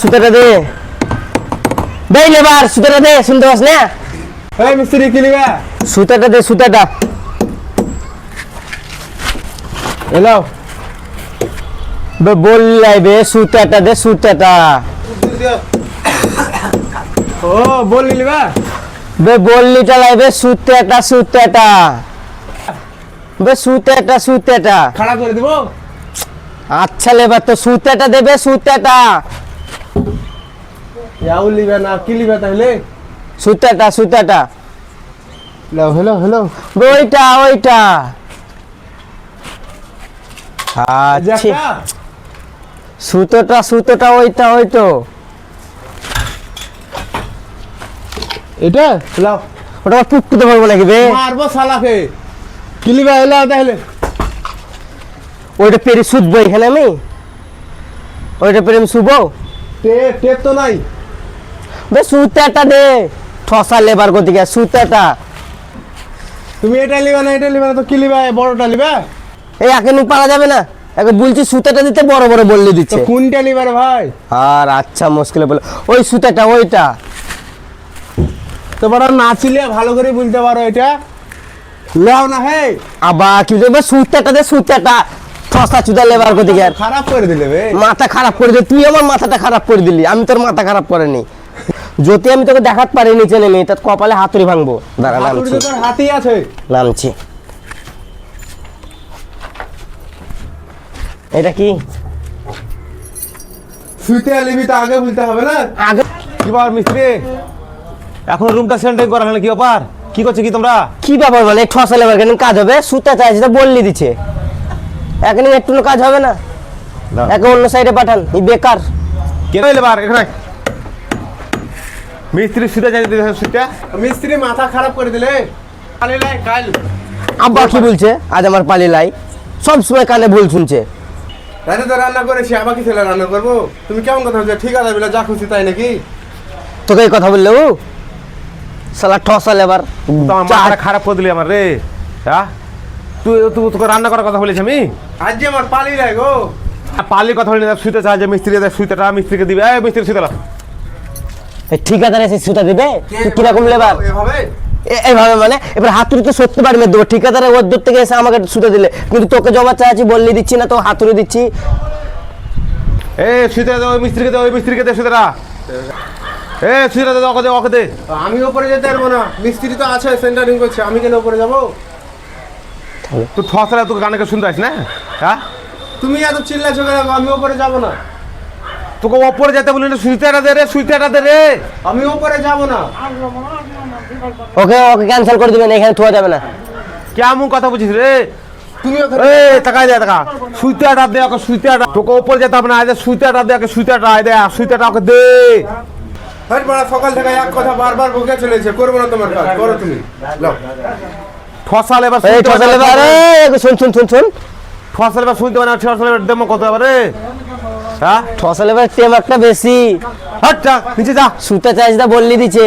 সুতাটা দে। সুতাটা শুনতে পাস না? এই মিস্ত্রি কি লিবা সুতাটা দে সুতাটা। এলাও বে বললাই বে সুতাটা দে সুতাটা। ও বললি লিবা বে বললি চালাই বে সুতাটা সুতাটা। বে সুতাটা সুতাটা। খাড়া করে দিব? আচ্ছা লেবার তো সুতাটা দেবে সুতাটা ইয়াও লিবে না কি লিবা তাহলে? সুতাটা সুতাটা লাও হ্যালো হ্যালো ওইটা ওইটা। আচ্ছা। একটা সুতোটা সুতোটা ওইটা ওইটো। এটা? লাও ওটা আবার পুকুতে পারব নাকি বে? মারবো শালাকে। কি লিবা তাহলে? ওইটা পেরে শুধবো এখানে আমি? ওইটা পেরে আমি শুবো টেপ তো নাই। বে সুতাটা দে। ঠসা লেবার গতিকে সুতাটা। তুমি এটা লিবা না এটা লিবা না তো কি লিবা? বড়টা লিবা? এই একে নি পারা যাবে না? একে বলছি সুতাটা দিতে বড় বড় বললে দিচ্ছে। কোনটা লিবা রে ভাই? আর আচ্ছা মুশকিলে বলে ওই সুতাটা ওইটা। তো বড় নাচিলে ভালো করে বলতে পারো এটা। লাও না হে আবার কি বলবে সুতাটা দে সুতাটা। ঠসা চুদা লেবার আর খারাপ করে দিলে বে। মাথা খারাপ করে দিলি তুই আমার মাথাটা খারাপ করে দিলি আমি তোর মাথা খারাপ করিনি। যদি আমি তোকে দেখাতে পারি নিচে নেমে তার কপালে হাতুড়ি ভাঙবো। দাঁড়া নামছি। তোর হাতেই আছে। নামছি। এটা কি? শুইতে লিবি তো আগে বলতে হবে না? আগে কি ব্যাপার মিস্ত্রি? এখন রুমটা সেন্টারিং করা হলো কি ব্যাপার? কি করছ কি তোমরা? কি ব্যাপার মানে ঠসা লেবার কেন কাজ হবে? সুতা চাইছে তো বললি দিচ্ছে এখানে একটু কাজ হবে না। একে অন্য সাইডে পাঠান এই বেকার। কে রইলে বার? এখানে মিস্ত্রি সুতা জানি দিতে সুতা মিস্ত্রি মাথা খারাপ করে দিলে। কালি লাই কাল। আব্বা কি বলছে? আজ আমার পালি লাই সব সময় কানে ভুল শুনছে। রাতে তো রান্না করেছি আবার কি ছেলে রান্না করব? তুমি কেমন কথা বলছো? ঠিক আছে বলে যা খুশি তাই নাকি? তোকে এই কথা বললে ও? সালা ঠসা লেবার তো আমার মাথাটা খারাপ করে দিলি আমার রে। হ্যাঁ? তুই তুই তোকে রান্না করার কথা বলেছি আমি? আজ যে আমার পালি লাই গো। আর পালির কথা বলি না সুইতে চাই যে মিস্ত্রি দেয় সুইতেটা মিস্ত্রিকে দিবে। এই মিস্ত্রি সুইতেলা এই ঠিকাদার এসে সুতা দিবে? তুই কীরকম লেবার? এভাবে? এ- এইভাবে মানে? এবার হাতুড়ি তো সত্যি পারি দেবো। ঠিকাদারের ওর দূর থেকে এসে আমাকে সুতো দিলে। কিন্তু তোকে জমা চাচ্ছি বললি দিচ্ছি না তো হাতুড়ি দিচ্ছি। এ সুইতে দে ওই মিস্ত্রিকে দে ওই মিস্ত্রিকে দে সুইতেটা এ সুইতে দে ওকে দে ওকে দে। আমি ওপরে যেতে পারব না। মিস্ত্রি তো আছে সেন্টারিং করছে। আমি কেন ওপরে যাব? তুই ঠসরা তোকে গানকে শুনতে আসিস না? হ্যাঁ? তুমি এত চিল্লাছো কেন? আমি ওপরে যাব না। তোকে ওপরে যেতে বলি না সুইতেটা দে রে সুইতেটা দে রে। আমি ওপরে যাব না। ওকে ওকে ক্যান্সেল করে দিবেন এখানে থোয়া যাবে না। কেমন কথা বলছিস রে? তুমি ওখানে এ তাকাই দে টাকা সুইটাটা দে ওকে সুইটাটা তোকে ওপরে যেতে হবে না আয় দে সুইটাটা দে ওকে সুইটাটা আয় দে সুইটাটা ওকে দে। বড় সকাল থেকে এক কথা বারবার বকে চলেছে করব না তোমার কাজ করো তুমি। লাও ফসল এবার এই ঠসা লেবার আরে শুন শুন শুন শুন। ফসল এবার শুনতে পারে না ফসল এবার দেবো কত এবারে হ্যাঁ? ঠসা লেবার টেম একটা বেশি। আচ্ছা নিচে যা। সুতা চাইছে তা বললি দিছে।